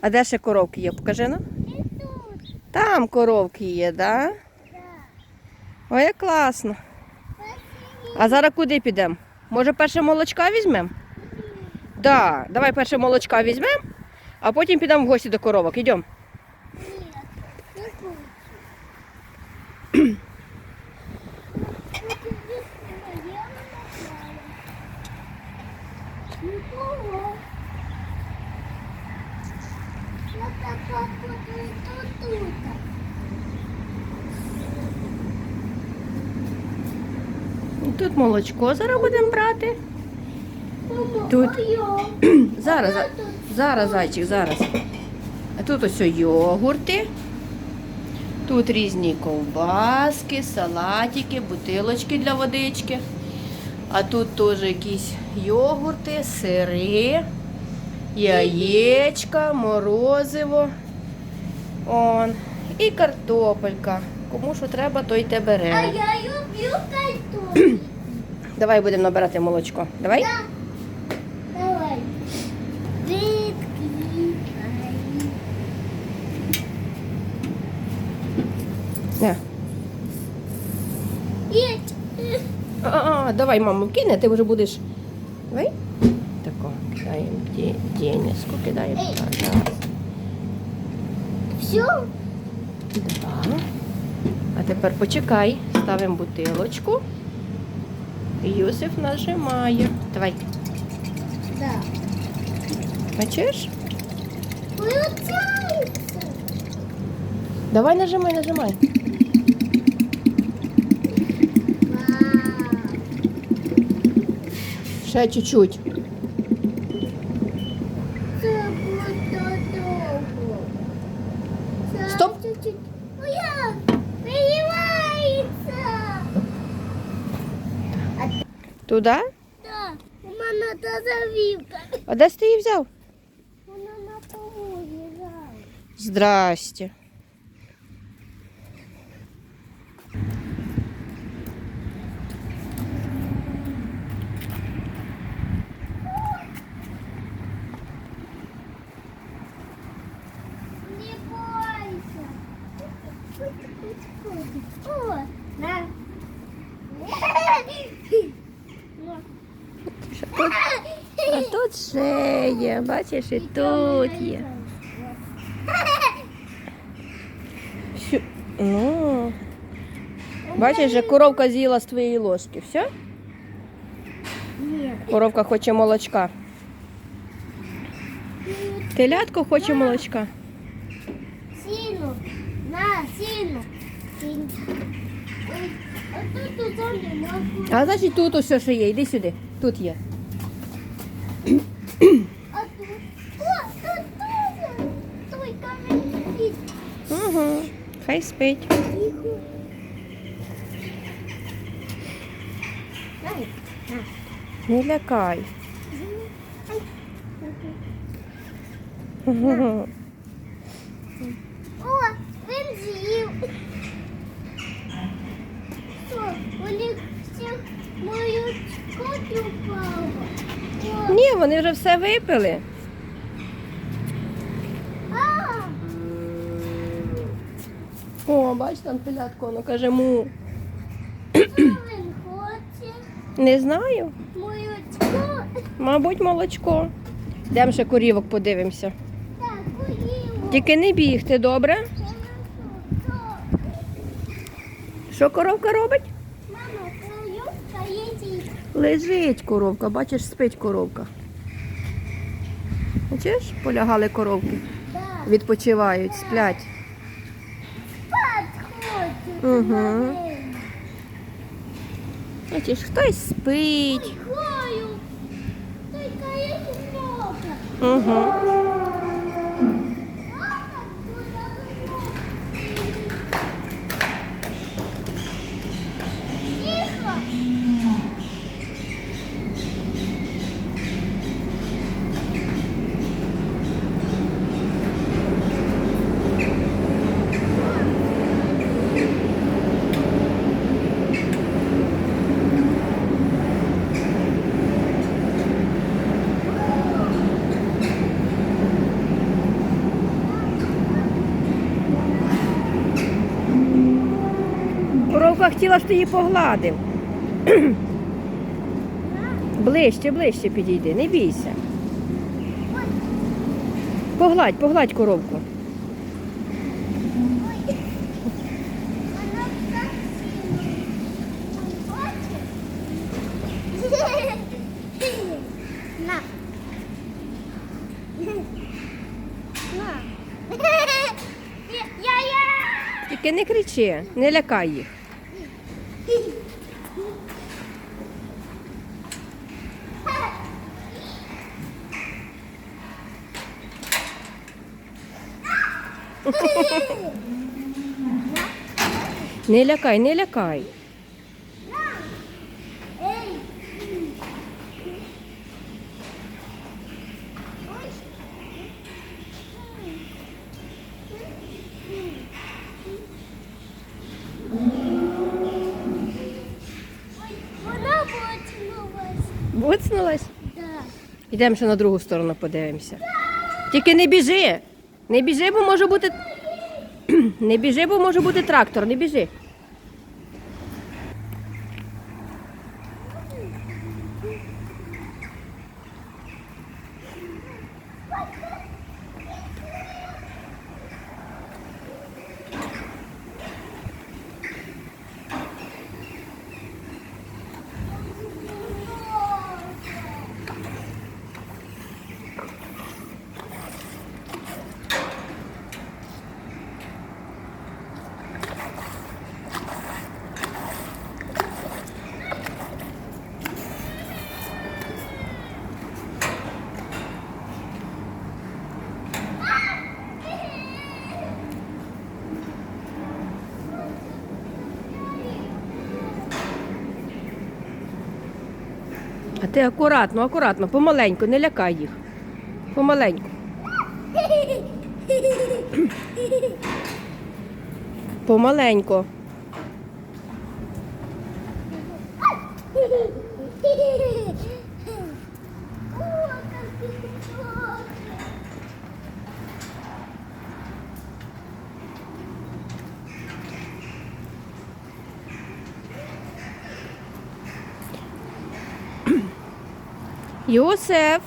А де ще коровки є? Покажи ну. Там коровки є, да? Так. Ой, як класно. А зараз куди підемо? Може, перше молочка візьмемо? Да, давай перше молочка візьмемо, а потім підемо в гості до коровок. Йдемо. Ні, не хочу. Нікого. Я така буду тут. Молочко зараз будемо брати. Тут. Зараз, зараз, зайчик, зараз. А тут ось йогурти. Тут різні ковбаски, салатики, бутилочки для водички. А тут теж якісь йогурти, сири, яєчка, морозиво. Он. І картопелька. Кому що треба, той те бере. А я люблю картоплю. Давай будемо набирати молочко. Давай. Да. Давай. Відкривай. Не. А, а, давай, маму, кине, ти вже будеш. Давай. Кидаємо де- денежку, кидаємо. Раз, Все? два. А тепер почекай, ставимо бутилочку. Юсиф нажимає. Давай, Да. Получається. Давай нажимай, нажимай. Вау. Ще чуть-чуть. Туди? Так, у мене та завівка. А де ти її взяв? Вона на полу лежала. Здрасте. Не бойся. О, Тут ще є, бачиш, і тут є. Ну. Бачиш, же коровка з'їла з твоєї ложки. Все? Ні. Коровка хоче молочка. Телятко хоче молочка. Сіну. На. Сіну. А значить тут усе ще є. Іди сюди. Тут є. А тут. О, тут тоже. Той камінь. Угу. Хай спить. Тихо. Не лякай. О, він з'їв. Що, у них всіх мою котю впало. Ні, вони вже все випили. О, бач, там телятко, воно каже му. що він хоче? Не знаю. Молочко. Мабуть, молочко. Йдемо ще корівок подивимося. Тільки не бігти, добре? Що коровка робить? Лежить коровка, бачиш, спить коровка. Бачиш, полягали коровки, відпочивають, сплять. Угу. Бачиш, хтось спить. Угу. Хотіла, щоб ти її погладив. Ближче, ближче підійди, не бійся. Погладь, погладь коровку. Тільки не кричи, не лякай їх. Не лякай, не лякай. Вона вочнулась. Буцнулась? Да. Йдемо ще на другу сторону подивимося. Тільки не біжи. Не біжи, бо може бути. Не біжи, бо може бути трактор, не біжи. Ти акуратно, акуратно, помаленьку, не лякай їх. Помаленьку. Помаленьку. Йосеф.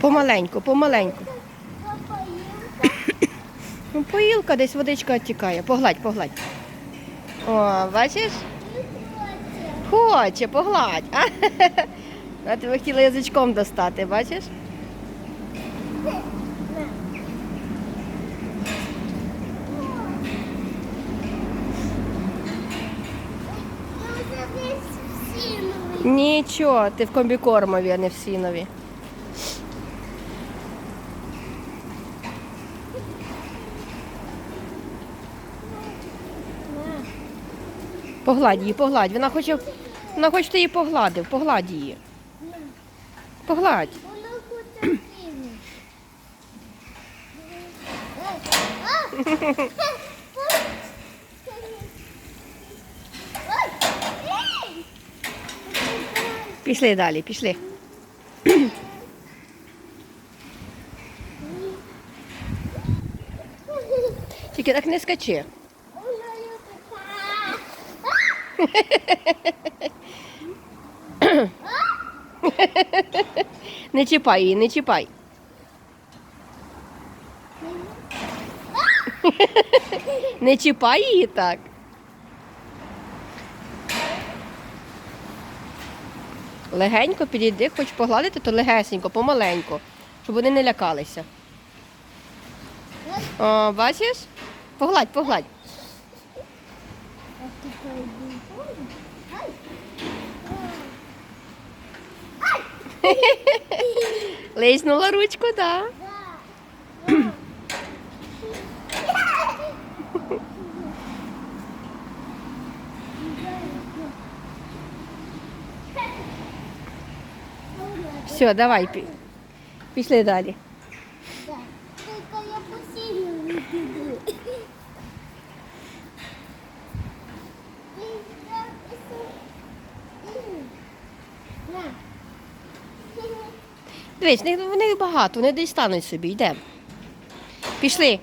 Помаленьку, помаленьку. Ну, поїлка, десь водичка відтікає. Погладь, погладь. О, бачиш? Хоче, погладь. А, ти хотіла язичком достати, бачиш? Нічого, ти в комбікормові, а не в сінові. Погладь її, погладь. Вона хоче, вона хоче, ти її погладив. Погладь її. Погладь. Пішли далі, пішли. Тільки так не скачи. Не чіпай її, не чіпай. Не чіпай її так. Легенько підійди, хоч погладити, то легесенько, помаленько, щоб вони не лякалися. О, бачиш? Погладь, погладь. Лиснула ручку, так. Да. Все, давай, пішли далі. Только я не бегу. Дивись, в них, в них багато, вони десь стануть собі, йдемо. Пішли.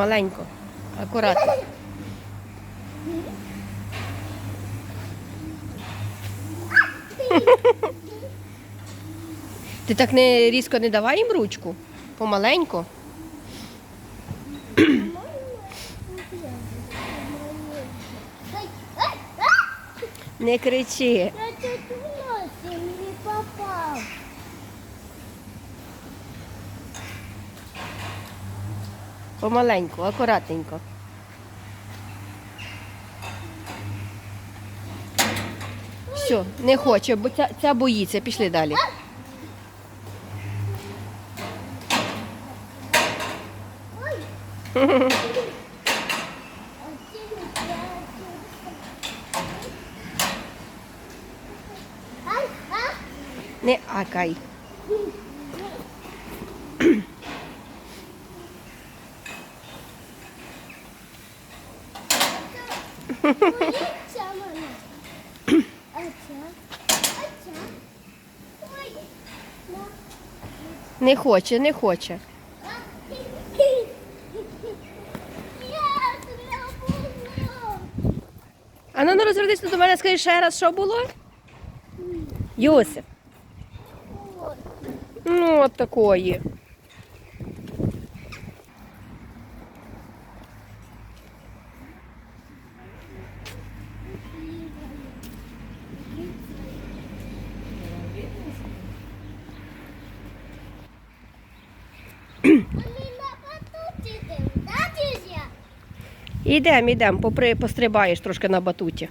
Помаленько. Акуратно. Ти так не різко не давай їм ручку. Помаленько. Не кричи. Я тут в носі не попав. Помаленьку, акуратненько. Все, не хоче, бо ця, ця боїться. Пішли далі. Не акай. Боїться мене. А ця? А ця? Ой. На. Не хоче, не хоче. А ну, ну розвернись до мене, скажи ще раз, що було? Йосип. Ой. Ну, от такої. Ми на батуті йдемо, да, дідя? Ідем, ідемо, попри, пострибаєш трошки на батуті.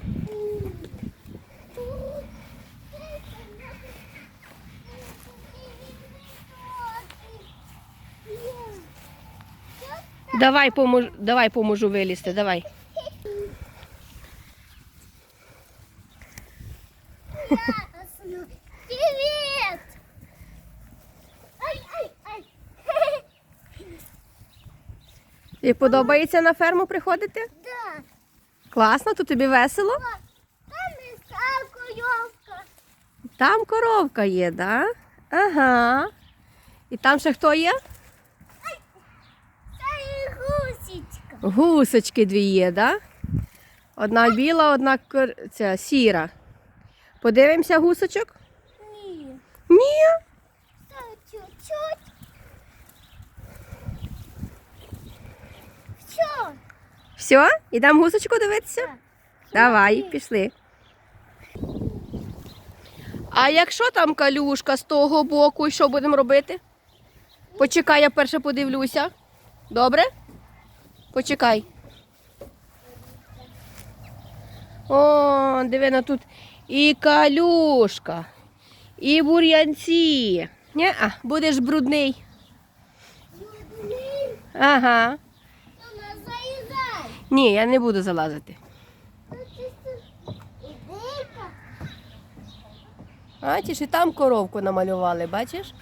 Давай помож, давай поможу вилізти, давай. Привет! Ай, ай, ай! І подобається на ферму приходити? Да, Класно, тут тобі весело? там і салкойовка. Там коровка є, да? Ага. І там ще хто є? Це і гусічка. Гусочки дві є, да? Одна біла, одна кор... ця, сіра. Подивимося гусочок? Ні, Ні. чуть-чуть. Що? Все? Ідемо гусочку дивитися? Так. Давай, пішли. А якщо там калюшка з того боку, і що будемо робити? Почекай, я перше подивлюся. Добре? Почекай. О, диви, ну тут і калюшка, і бур'янці. Ні, а будеш брудний. Ага. Ні, я не буду залазити. Бачиш, і там коровку намалювали, бачиш?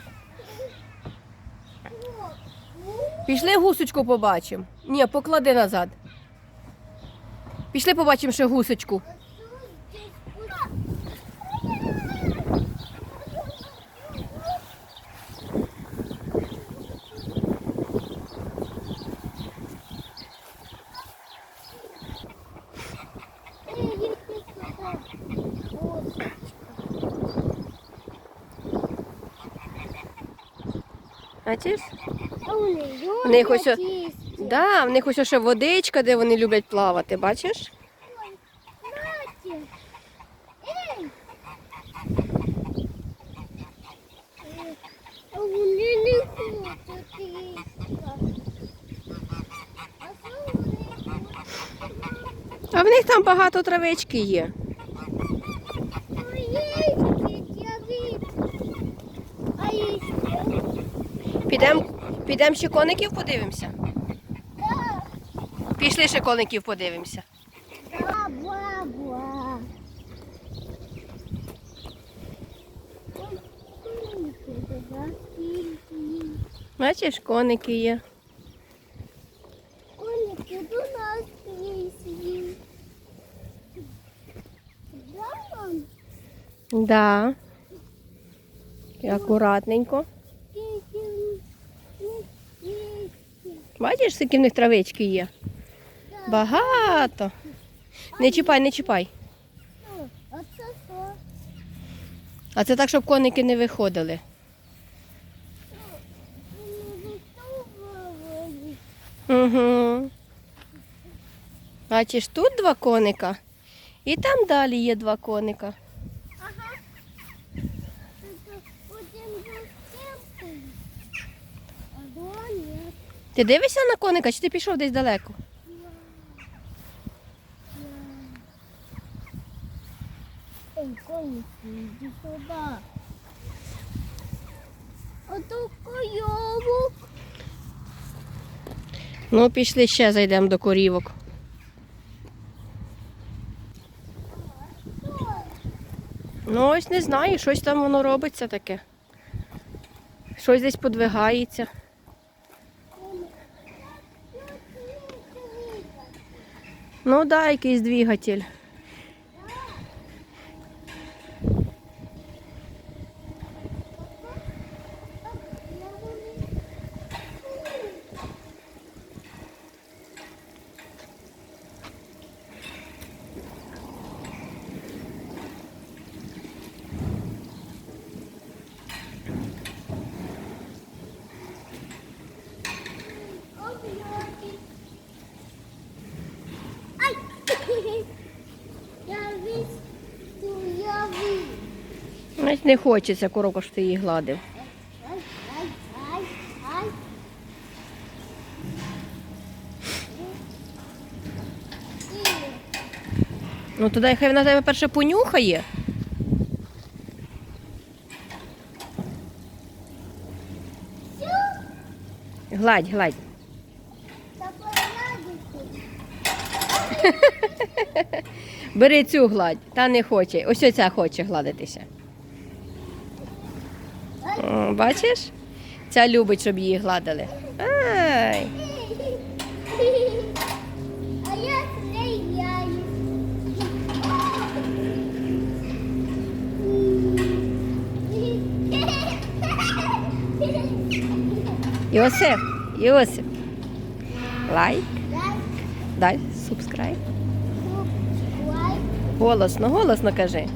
Пішли гусочку побачимо. Ні, поклади назад. Пішли побачимо ще гусочку. Бачиш? В них ось о- Да, в них ось ще водичка, де вони люблять плавати, бачиш? А в них там багато травички є. Ой, я вижу. А їсти? Підемо підем ще коників подивимося. Пішли ще коників подивимося. Бачиш, коники є. Коники до нас прийшли. Да, мам? Да. Акуратненько. Скільки в них є? Бачиш, скільки в них травички є? Багато. Не чіпай, не чіпай. А це так, щоб коники не виходили. Угу. Бачиш, тут два коника. І там далі є два коника. Ага. Це один застілкою. А два ні. Ти дивишся на коника, чи ти пішов десь далеко? Эй, коники, иди сюда. А койовок. Ну, пішли ще зайдемо до корівок. Ну, ось не знаю, щось там воно робиться таке. Щось десь подвигається. Ну да, якийсь двигатель. Ось не хочеться коровка, що ти її гладив. Ну туди хай вона тебе перше понюхає. Гладь, гладь. Та порядку. Бери цю гладь, та не хоче. Ось оця хоче гладитися. О, бачиш? Ця любить, щоб її гладили. Ай. А я стреляю. Йосип, Йосип. Лайк, дай, субскрайб. Голосно, голосно кажи.